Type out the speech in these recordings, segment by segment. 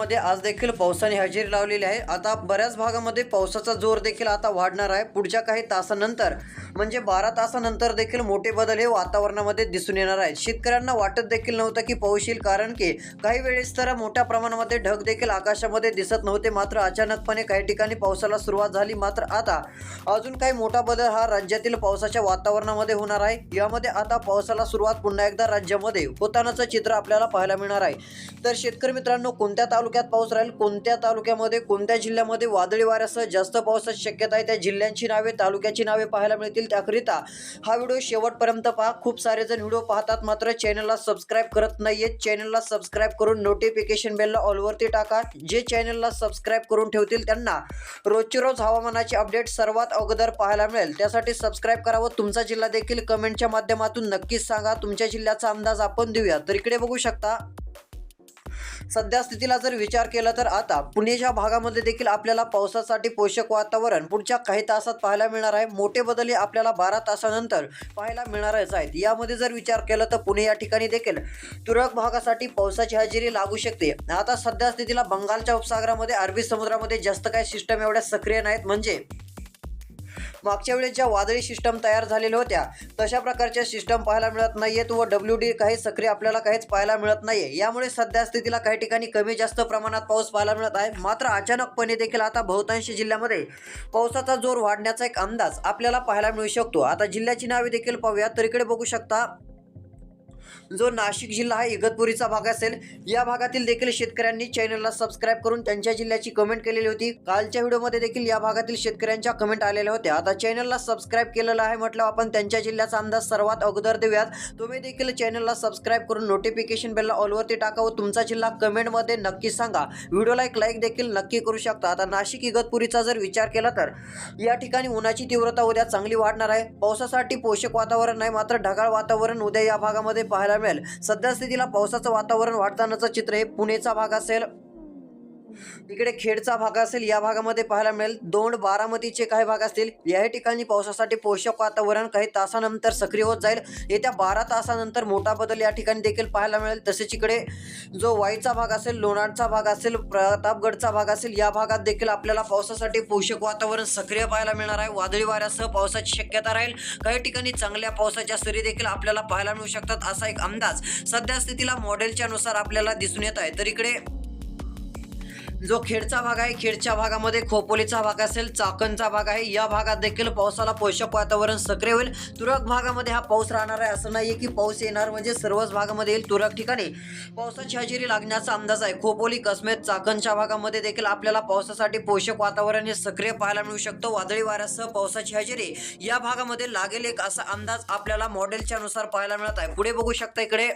भागामध्ये आज देखील पावसाने हजेरी लावलेली आहे. आता बऱ्याच भागामध्ये पावसाचा जोर देखील आता वाढणार आहे. पुढच्या काही तासानंतर म्हणजे बारा तासानंतर देखील मोठे बदल हे वातावरणामध्ये दिसून येणार आहेत. शेतकऱ्यांना वाटत देखील नव्हतं की पाऊस येईल कारण की काही वेळेस तर मोठ्या प्रमाणामध्ये ढग देखील आकाशामध्ये दिसत नव्हते. मात्र अचानकपणे काही ठिकाणी पावसाला सुरुवात झाली. मात्र आता अजून काही मोठा बदल हा राज्यातील पावसाच्या वातावरणामध्ये होणार आहे. यामध्ये आता पावसाला सुरुवात पुन्हा एकदा राज्यामध्ये होतानाचं चित्र आपल्याला पाहायला मिळणार आहे. तर शेतकरी मित्रांनो कोणत्या तालुक्यात तालुक्यात पाऊस राहील. कोणत्या तालुक्यामध्ये कोणत्या जिल्ह्यामध्ये वादळी वाऱ्यासह जास्त पावसाची शक्यता आहे त्या जिल्ह्यांची नावे तालुक्याची नावे पाहायला मिळतील. त्याकरिता हा व्हिडिओ शेवटपर्यंत पहा. खूप सारे जण व्हिडिओ पाहतात मात्र चॅनलला सबस्क्राईब करत नाहीयेत. चॅनलला सबस्क्राईब करून नोटिफिकेशन बेलला ऑलवरती टाका. जे चॅनलला सबस्क्राईब करून ठेवतील त्यांना रोजचे रोज हवामानाचे अपडेट सर्वात अगोदर पाहायला मिळेल. त्यासाठी सबस्क्राईब करावं. तुमचा जिल्हा देखील कमेंटच्या माध्यमातून नक्कीच सांगा. तुमच्या जिल्ह्याचा अंदाज आपण देऊया. तर इकडे बघू शकता सध्या स्थितीला जर विचार केला तर आता पुणेच्या भागामध्ये देखील आपल्याला पावसासाठी पोषक वातावरण पुढच्या काही तासात पाहायला मिळणार आहे. मोठे बदल आपल्याला बारा तासानंतर पाहायला मिळणारच आहेत. यामध्ये जर विचार केला तर पुणे या ठिकाणी देखील तुरळक भागासाठी पावसाची हजेरी लागू शकते. आता सध्या स्थितीला बंगालच्या उपसागरामध्ये अरबी समुद्रामध्ये जास्त काही सिस्टम एवढ्या सक्रिय नाहीत. म्हणजे मागच्या वेळेस ज्या वादळी सिस्टम तयार झालेल्या होत्या तशा प्रकारच्या सिस्टम पाहायला मिळत नाहीयेत व डब्ल्यू डी काही सक्रिय आपल्याला काहीच पाहायला मिळत नाहीये. यामुळे सध्या स्थितीला काही ठिकाणी कमी जास्त प्रमाणात पाऊस पाहायला मिळत आहे. मात्र अचानकपणे देखील आता बहुतांश जिल्ह्यामध्ये पावसाचा जोर वाढण्याचा एक अंदाज आपल्याला पाहायला मिळू शकतो. आता जिल्ह्याची नावे देखील पाहूया तर इकडे बघू शकता जो नाशिक जिल्हा आहे इगतपुरीचा भाग असेल या भागातील देखील शेतकऱ्यांनी चॅनलला सबस्क्राईब करून त्यांच्या जिल्ह्याची कमेंट केलेली होती. कालच्या व्हिडिओमध्ये देखील या भागातील शेतकऱ्यांच्या कमेंट आलेल्या होत्या. आता चॅनलला सबस्क्राईब केलेलं आहे म्हटलं आपण त्यांच्या जिल्ह्याचा अंदाज सर्वात अगोदर देऊयात. तुम्ही देखील चॅनलला सबस्क्राईब करून नोटिफिकेशन बेलला ऑलवरती टाका व तुमचा जिल्हा कमेंटमध्ये नक्की सांगा. व्हिडिओला एक लाईक देखील नक्की करू शकता. आता नाशिक इगतपुरीचा जर विचार केला तर या ठिकाणी उन्हाची तीव्रता उद्या चांगली वाढणार आहे. पावसासाठी पोषक वातावरण नाही मात्र ढगाळ वातावरण उद्या या भागामध्ये पाहायला मिळेल सध्या स्थितीला पावसाचं वातावरण वाढतानाचं चित्र हे पुणेचा भाग असेल. इकडे खेडचा भाग असेल या भागामध्ये पाहायला मिळेल. दोन बारामतीचे काही भाग असतील. याही ठिकाणी पावसासाठी पोषक वातावरण काही तासानंतर सक्रिय होत जाईल. येत्या बारा तासानंतर मोठा बदल या ठिकाणी देखील पाहायला मिळेल. तसेच इकडे जो वाईचा भाग असेल लोणारचा भाग असेल प्रतापगडचा भाग असेल या भागात देखील आपल्याला पावसासाठी पोषक वातावरण सक्रिय पाहायला मिळणार आहे. वादळी वाऱ्यासह पावसाची शक्यता राहील. काही ठिकाणी चांगल्या पावसाच्या सरी देखील आपल्याला पाहायला मिळू शकतात. असा एक अंदाज सध्या स्थितीला मॉडेलच्या नुसार आपल्याला दिसून येत आहे. तर इकडे जो खेडचा भाग आहे खेडच्या भागामध्ये खोपोलीचा भाग असेल चाकणचा भाग आहे या भागात देखील पावसाला पोषक वातावरण सक्रिय होईल. तुरळक भागामध्ये हा पाऊस राहणार आहे असं नाहीये की पाऊस येणार म्हणजे सर्वच भागामध्ये येईल तुरळक ठिकाणी. पावसाची हजेरी लागण्याचा अंदाज आहे. खोपोली कसमेत चाकणच्या भागामध्ये देखील आपल्याला पावसासाठी पोषक वातावरण हे सक्रिय पाहायला मिळू शकतं. वादळी वाऱ्यासह पावसाची हजेरी या भागामध्ये लागेल एक असा अंदाज आपल्याला मॉडेलच्या नुसार पाहायला मिळत आहे. पुढे बघू शकता इकडे.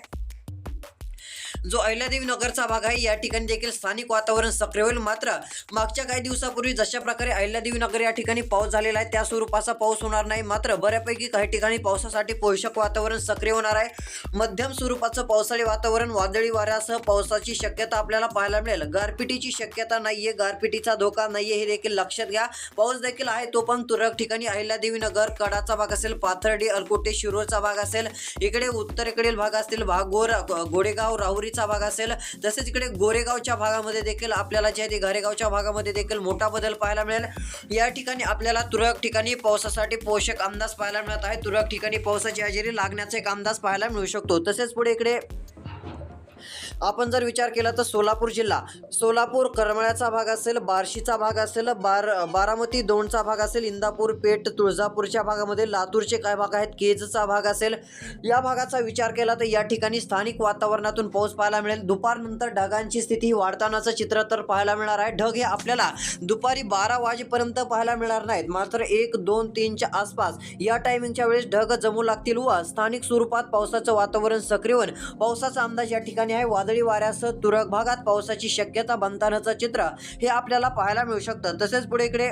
जो अहिल्यादेवी नगरचा भाग आहे या ठिकाणी देखील स्थानिक वातावरण सक्रिय होईल. मात्र मागच्या काही दिवसापूर्वी जशा प्रकारे अहिल्यादेवी नगर या ठिकाणी पाऊस झालेला आहे त्या स्वरूपाचा पाऊस होणार नाही. मात्र बऱ्यापैकी काही ठिकाणी पावसासाठी पोषक वातावरण सक्रिय होणार आहे. मध्यम स्वरूपाचं पावसाळी वातावरण वादळी वाऱ्यासह पावसाची शक्यता आपल्याला पाहायला मिळेल. गारपिटीची शक्यता नाहीये गारपिटीचा धोका नाहीये हे देखील लक्षात घ्या. पाऊस देखील आहे तो पण तुरळक ठिकाणी. अहिल्यादेवी नगर कडाचा भाग असेल पाथर्डी अरकोटे शिरोळचा भाग असेल. इकडे उत्तरेकडील भाग असतील भागोर गोडेगाव राहुरीचा भाग असेल तसेच इकडे गोरेगावच्या भागामध्ये देखील आपल्याला जे आहे ते घरेगावच्या भागामध्ये देखील मोठा बदल पाहायला मिळेल. या ठिकाणी आपल्याला तुरळक ठिकाणी पावसासाठी पोषक अंदाज पाहायला मिळत आहे. तुरळक ठिकाणी पावसाची हजेरी लागण्याचा एक अंदाज पाहायला मिळू शकतो. तसेच पुढे इकडे आपण जर विचार केला तर सोलापूर जिल्हा सोलापूर करमळ्याचा भाग असेल बार्शीचा भाग असेल बार बारामती दोनचा भाग असेल इंदापूर पेठ तुळजापूरच्या भागामध्ये लातूरचे काय भाग आहेत? केजचा भाग असेल. या भागाचा विचार केला तर या ठिकाणी स्थानिक वातावरणातून पाऊस पाहायला मिळेल. दुपारनंतर ढगांची स्थिती वाढतानाचं चित्र तर पाहायला मिळणार आहे. ढग हे आपल्याला दुपारी बारा वाजेपर्यंत पाहायला मिळणार नाहीत. मात्र एक दोन तीनच्या आसपास या टायमिंगच्या वेळेस ढग जमू लागतील व स्थानिक स्वरूपात पावसाचं वातावरण सक्रिय होऊन पावसाचा अंदाज या ठिकाणी आहे. वादळी वाऱ्यासह तुरळक भागात पावसाची शक्यता बनतानाचं चित्र हे आपल्याला पाहायला मिळू शकतं. तसेच पुढे इकडे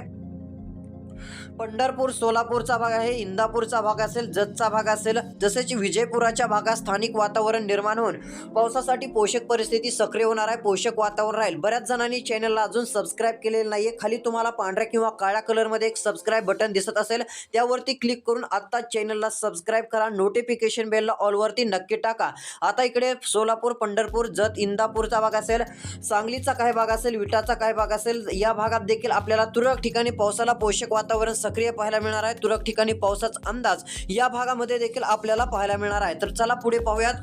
पंढरपूर सोलापूरचा भाग आहे इंदापूरचा भाग असेल जतचा भाग असेल जसेच विजयपुराच्या भागात स्थानिक वातावरण निर्माण होऊन पावसासाठी पोषक परिस्थिती सक्रिय होणार आहे पोषक वातावरण राहील. बऱ्याच जणांनी चॅनलला अजून सबस्क्राईब केलेलं नाहीये. खाली तुम्हाला पांढऱ्या किंवा काळ्या कलरमध्ये एक सबस्क्राईब बटन दिसत असेल त्यावरती क्लिक करून आत्ता चॅनलला सबस्क्राईब करा. नोटिफिकेशन बेलला ऑलवरती नक्की टाका. आता इकडे सोलापूर पंढरपूर जत इंदापूरचा भाग असेल सांगलीचा काही भाग असेल विटाचा काही भाग असेल या भागात देखील आपल्याला तुरळक ठिकाणी पावसाला पोषक वातावरण वातावरण सक्रिय पाहायला मिळणार आहे. तुरळक ठिकाणी पावसाचा अंदाज या भागामध्ये देखील आपल्याला पाहायला मिळणार आहे. तर चला पुढे पाहूयात.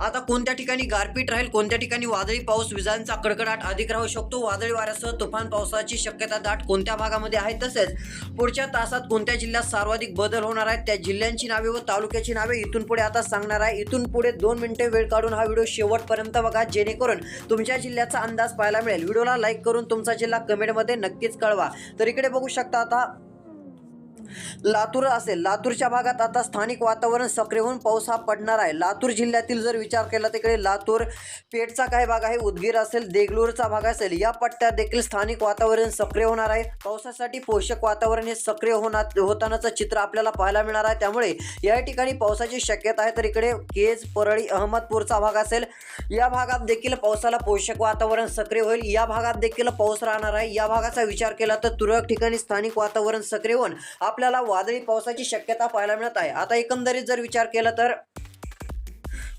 आता कोणत्या ठिकाणी गारपीट राहील कोणत्या ठिकाणी वादळी पाऊस विजांचा कडकडाट अधिक राहू शकतो वादळी वाऱ्यासह तुफान पावसाची शक्यता दाट कोणत्या भागामध्ये आहे तसेच पुढच्या तासात कोणत्या जिल्ह्यात सर्वाधिक बदल होणार आहेत त्या जिल्ह्यांची नावे व तालुक्याची नावे इथून पुढे आता सांगणार आहे. इथून पुढे दोन मिनिटे वेळ काढून हा व्हिडिओ शेवटपर्यंत बघा जेणेकरून तुमच्या जिल्ह्याचा अंदाज पाहायला मिळेल. व्हिडिओला लाईक करून तुमचा जिल्हा कमेंटमध्ये नक्कीच कळवा. तर इकडे बघू शकता आता लातूर असेल. लातूरच्या भागात आता स्थानिक वातावरण सक्रिय होऊन पाऊस हा पडणार आहे. लातूर जिल्ह्यातील जर विचार केला तिकडे लातूर पेठचा काही भाग आहे उदगीर असेल देगलूरचा भाग असेल या पट्ट्यात देखील स्थानिक वातावरण सक्रिय होणार आहे. पावसासाठी पोषक वातावरण हे सक्रिय होणार होतानाचं चित्र आपल्याला पाहायला मिळणार आहे. त्यामुळे या ठिकाणी पावसाची शक्यता आहे. तर इकडे केज परळी अहमदपूरचा भाग असेल या भागात देखील पावसाला पोषक वातावरण सक्रिय होईल. या भागात देखील पाऊस राहणार आहे. या भागाचा विचार केला तर तुरळक ठिकाणी स्थानिक वातावरण सक्रिय होऊन आपल्याला वादळी पावसाची शक्यता पाहायला मिळत आहे. आता एकंदरीत जर विचार केला तर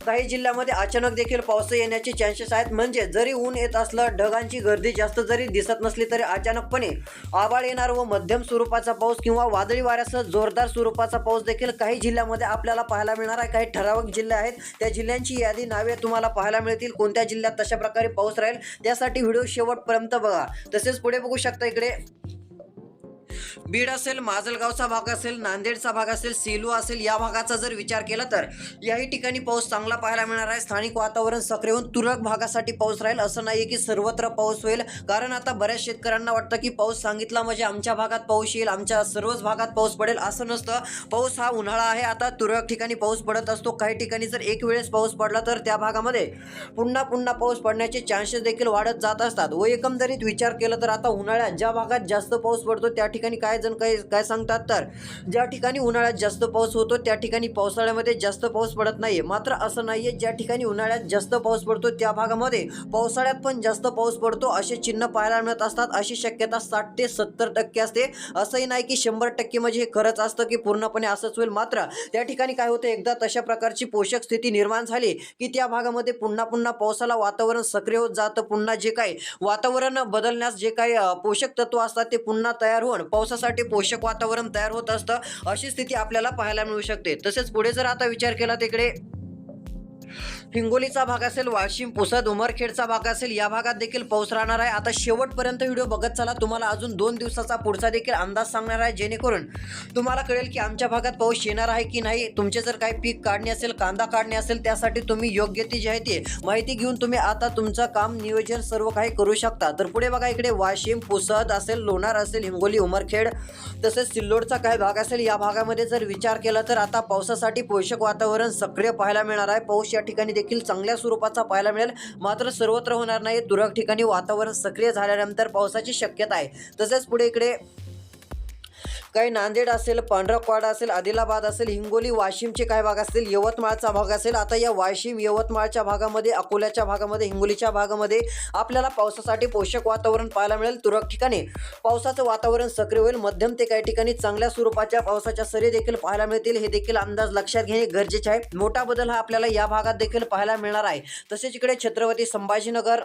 काही जिल्ह्यामध्ये अचानक देखील पाऊस येण्याचे चान्सेस आहेत. म्हणजे जरी ऊन येत असलं ढगांची गर्दी जास्त जरी दिसत नसली तरी अचानकपणे आभाळ येणार व मध्यम स्वरूपाचा पाऊस किंवा वादळी वाऱ्यासह जोरदार स्वरूपाचा पाऊस देखील काही जिल्ह्यामध्ये आपल्याला पाहायला मिळणार आहे. काही ठराविक जिल्हे आहेत. त्या जिल्ह्यांची यादी नावे तुम्हाला पाहायला मिळतील. कोणत्या जिल्ह्यात तशा प्रकारे पाऊस राहील? त्यासाठी व्हिडिओ शेवटपर्यंत बघा. तसेच पुढे बघू शकता इकडे. बीड असेल माजलगावचा भाग असेल नांदेडचा भाग असेल सेलू असेल या भागाचा जर विचार केला तर याही ठिकाणी पाऊस चांगला पाहायला मिळणार आहे. स्थानिक वातावरण सक्रिय होऊन तुरळक भागासाठी पाऊस राहील असं नाही की सर्वत्र पाऊस होईल. कारण आता बऱ्याच शेतकऱ्यांना वाटतं की पाऊस सांगितला म्हणजे आमच्या भागात पाऊस येईल आमच्या सर्वच भागात पाऊस पडेल असं नसतं. पाऊस हा उन्हाळा आहे. आता तुरळक ठिकाणी पाऊस पडत असतो. काही ठिकाणी जर एक वेळेस पाऊस पडला तर त्या भागामध्ये पुन्हा पुन्हा पाऊस पडण्याचे चान्सेस देखील वाढत जात असतात. व एकंदरीत विचार केला तर आता उन्हाळ्यात ज्या भागात जास्त पाऊस पडतो त्या ठिकाणी काय जण काही काय सांगतात तर ज्या ठिकाणी उन्हाळ्यात जास्त पाऊस होतो त्या ठिकाणी पावसाळ्यामध्ये जास्त पाऊस पडत नाही मात्र असं नाही आहे ज्या ठिकाणी उन्हाळ्यात जास्त पाऊस पडतो त्या भागामध्ये पावसाळ्यात पण जास्त पाऊस पडतो असे चिन्ह पाहायला मिळत असतात. अशी शक्यता साठ ते सत्तर टक्के असते. असंही नाही की शंभर टक्के म्हणजे हे खरंच असतं की पूर्णपणे असंच होईल. मात्र त्या ठिकाणी काय होतं एकदा तशा प्रकारची पोषक स्थिती निर्माण झाली की त्या भागामध्ये पुन्हा पुन्हा पावसाला वातावरण सक्रिय होत जातं. पुन्हा जे काही वातावरण बदलण्यास जे काही पोषक तत्व असतात ते पुन्हा तयार होऊन पावसासाठी पोषक वातावरण तयार होत असतं अशी स्थिती आपल्याला पाहायला मिळू शकते. तसेच पुढे जर आता विचार केला तिकडे हिंगोलीचा भाग असेल वाशिम पुसद उमरखेडचा भाग असेल या भागात देखील पाऊस राहणार आहे. आता शेवटपर्यंत व्हिडिओ बघत चला. तुम्हाला अजून दोन दिवसाचा पुढचा देखील अंदाज सांगणार आहे. जेणेकरून तुम्हाला कळेल की आमच्या भागात पाऊस येणार आहे की नाही. तुमचे जर काही पीक काढणे असेल कांदा काढणे असेल त्यासाठी तुम्ही योग्य ती जी आहे ती माहिती घेऊन तुम्ही आता तुमचं काम नियोजन सर्व काही करू शकता. तर पुढे बघा इकडे वाशिम पुसद असेल लोणार असेल हिंगोली उमरखेड तसेच सिल्लोडचा काही भाग असेल या भागामध्ये जर विचार केला तर आता पावसासाठी पोषक वातावरण सक्रिय पाहायला मिळणार आहे. पाऊस या ठिकाणी देखील चांगल्या स्वरूपाचा पाहायला मिळेल. मात्र सर्वत्र होणार नाही. तुरळक ठिकाणी वातावरण सक्रिय झाल्यानंतर पावसाची शक्यता आहे. तसेच पुढे इकडे काही नांदेड असेल पांढरकवाडा असेल आदिलाबाद असेल हिंगोली वाशिमचे काही भाग असतील यवतमाळचा भाग असेल. आता या वाशिम यवतमाळच्या भागामध्ये अकोल्याच्या भागामध्ये हिंगोलीच्या भागामध्ये आपल्याला पावसासाठी पोषक वातावरण पाहायला मिळेल. तुरळक ठिकाणी पावसाचं वातावरण सक्रिय होईल. मध्यम ते काही ठिकाणी चांगल्या स्वरूपाच्या पावसाच्या सरी देखील पाहायला मिळतील. हे देखील अंदाज लक्षात घेणे गरजेचे आहे. मोठा बदल हा आपल्याला या भागात देखील पाहायला मिळणार आहे. तसेच इकडे छत्रपती संभाजीनगर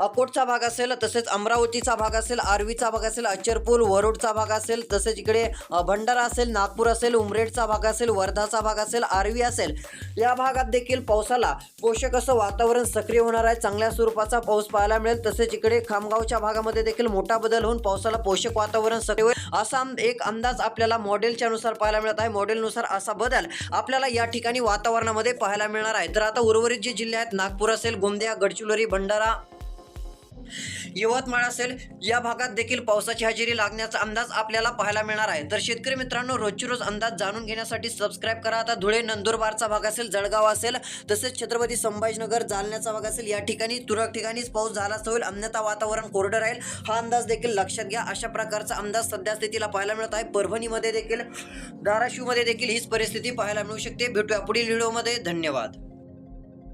अकोटचा भाग असेल तसेच अमरावतीचा भाग असेल आर्वीचा भाग असेल अचरपूर वरुडचा भाग असेल तसेच इकडे भंडारा असेल नागपूर असेल उमरेडचा भाग असेल वर्धाचा भाग असेल आर्वी असेल या भागात देखील पावसाला पोषक असं वातावरण सक्रिय होणार आहे. चांगल्या स्वरूपाचा पाऊस पाहायला मिळेल. तसेच इकडे खामगावच्या भागामध्ये देखील मोठा बदल होऊन पावसाला पोषक वातावरण सक्रिय होईल. असा एक अंदाज आपल्याला मॉडेलच्या नुसार पाहायला मिळत आहे. मॉडेलनुसार असा बदल आपल्याला या ठिकाणी वातावरणामध्ये पाहायला मिळणार आहे. तर आता उर्वरित जे जिल्हे आहेत नागपूर असेल गोंदिया गडचिरोली भंडारा यवतमाळ असेल या भागात देखील पावसाची हजेरी लागण्याचा अंदाज आपल्याला पाहायला मिळणार आहे. तर शेतकरी मित्रांनो रोजची रोज अंदाज जाणून घेण्यासाठी सबस्क्राईब करा. आता धुळे नंदुरबारचा भाग असेल जळगाव असेल तसेच छत्रपती संभाजीनगर जालन्याचा भाग असेल या ठिकाणी तुरळक ठिकाणीच पाऊस झालाच होईल अन्यथा वातावरण कोरडं राहील. हा अंदाज देखील लक्षात घ्या. अशा प्रकारचा अंदाज सध्या स्थितीला पाहायला मिळत आहे. परभणीमध्ये देखील धाराशिवमध्ये देखील हीच परिस्थिती पाहायला मिळू शकते. भेटूया पुढील व्हिडिओमध्ये धन्यवाद.